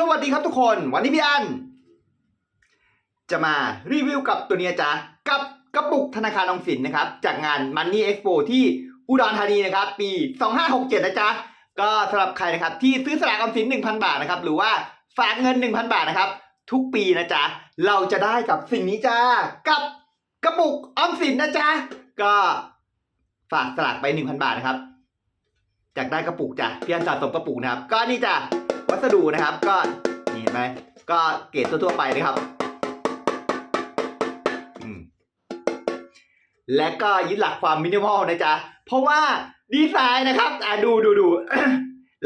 สวัสดีครับทุกคนวันนี้พี่อัน จะมารีวิวกับตัวเนี้ยจ้ะกับกระปุกธนาคารออมสินนะครับ จากงาน Money Expo ที่อุดรธานีนะครับ ปี 2567 นะจ๊ะ ก็สำหรับใครนะครับ ที่ซื้อสลากออมสิน 1,000 บาทนะครับ หรือว่าฝากเงิน 1,000 บาทนะครับ ทุกปีนะจ๊ะ เราจะได้กับสิ่งนี้จ้ากับกระปุกออมสินนะจ๊ะ ก็ฝากสลากไป 1,000 บาทนะครับจากได้กระปุกจ้ะพี่อันสะสมกระปุกนะครับ ก็นี่จ้ะ วัสดุนะครับ ก็นี่เห็นไหมก็เกรดทั่วๆไปนะครับและก็ยึดหลักความมินิมอลนะจ๊ะ เพราะว่าดีไซน์นะครับ อะดูดูดู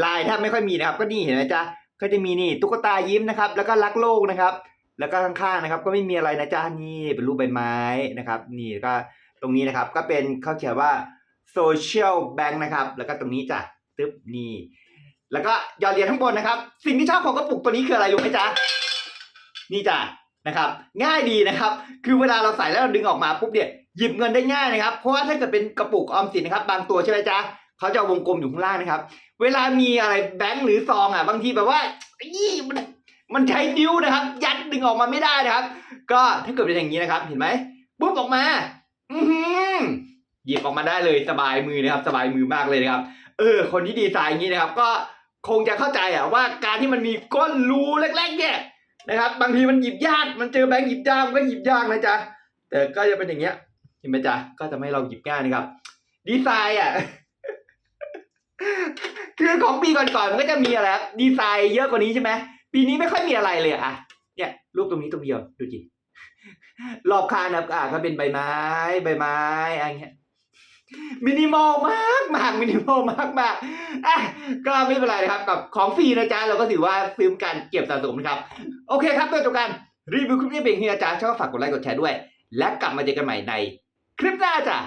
ลายแทบไม่ค่อยมีนะครับ ก็นี่เห็นไหมจ๊ะ ก็จะมีนี่ตุ๊กตายิ้มนะครับ แล้วก็รักโลกนะครับ แล้วก็ข้างๆนะครับ ก็ไม่มีอะไรนะจ๊ะนี่เป็นรูปใบไม้นะครับ นี่ก็ตรงนี้นะครับ ก็เป็นเขาเขียนว่า social bank นะครับ แล้วก็ตรงนี้จ้ะตึ๊บนี่ แล้วก็หยอดเหรียญข้างบนนะครับ สิ่งที่ชอบของกระปุกตัวนี้คืออะไรรู้ไหมจ๊ะนี่จ้ะนะครับ ง่ายดีนะครับ คือเวลาเราใส่แล้วเราดึงออกมาปุ๊บเนี่ยหยิบเงินได้ง่ายนะครับ เพราะว่าถ้าเกิดเป็นกระปุกออมสินนะครับ บางตัวใช่ไหมจ๊ะเขาจะเอาวงกลมอยู่ข้างล่างนะครับ เวลามีอะไรแบงค์หรือซองอะ บางทีแบบว่าอีมันมันใช้นิ้วนะครับ ยัดดึงออกมาไม่ได้นะครับ ก็ถ้าเกิดเป็นอย่างนี้นะครับ เห็นไหมปุ๊บออกมา อือหือหยิบออกมาได้เลยสบายมือนะครับ สบายมือมากเลยนะครับ เออ คนที่ดีไซน์อย่างนี้นะครับ ก็ คงจะเข้าใจอะว่าการที่มันมีก้นรูเล็กๆเนี่ยนะครับ บางทีมันหยิบยากมันเจอแบงค์หยิบยากมันก็หยิบยากนะจ๊ะแต่ก็จะเป็นอย่างเงี้ยเห็นไหมจ๊ะก็จะไม่ให้เราหยิบง่ายนะครับ ดีไซน์อะคือของปีก่อนๆมันก็จะมีอะไรดีไซน์เยอะกว่านี้ใช่ไหมปีนี้ไม่ค่อยมีอะไรเลยอะเนี่ยรูปตรงนี้ตรงเดียวดูจิรอบคางนะอะก็เป็นใบไม้ ใบไม้อะไรเงี้ย มินิมอลมากมากมินิมอลมากมากอะก็ไม่เป็นไรนะครับกับของฟรีนะจ๊ะเราก็ถือว่าซื้อการเก็บสะสมนะครับ โอเคครับตัวจบกันรีวิวคลิปนี้เป็นที่นะจ๊ะชอบฝากกดไลค์กดแชร์ด้วย และกลับมาเจอกันใหม่ในคลิปหน้าจ้ะ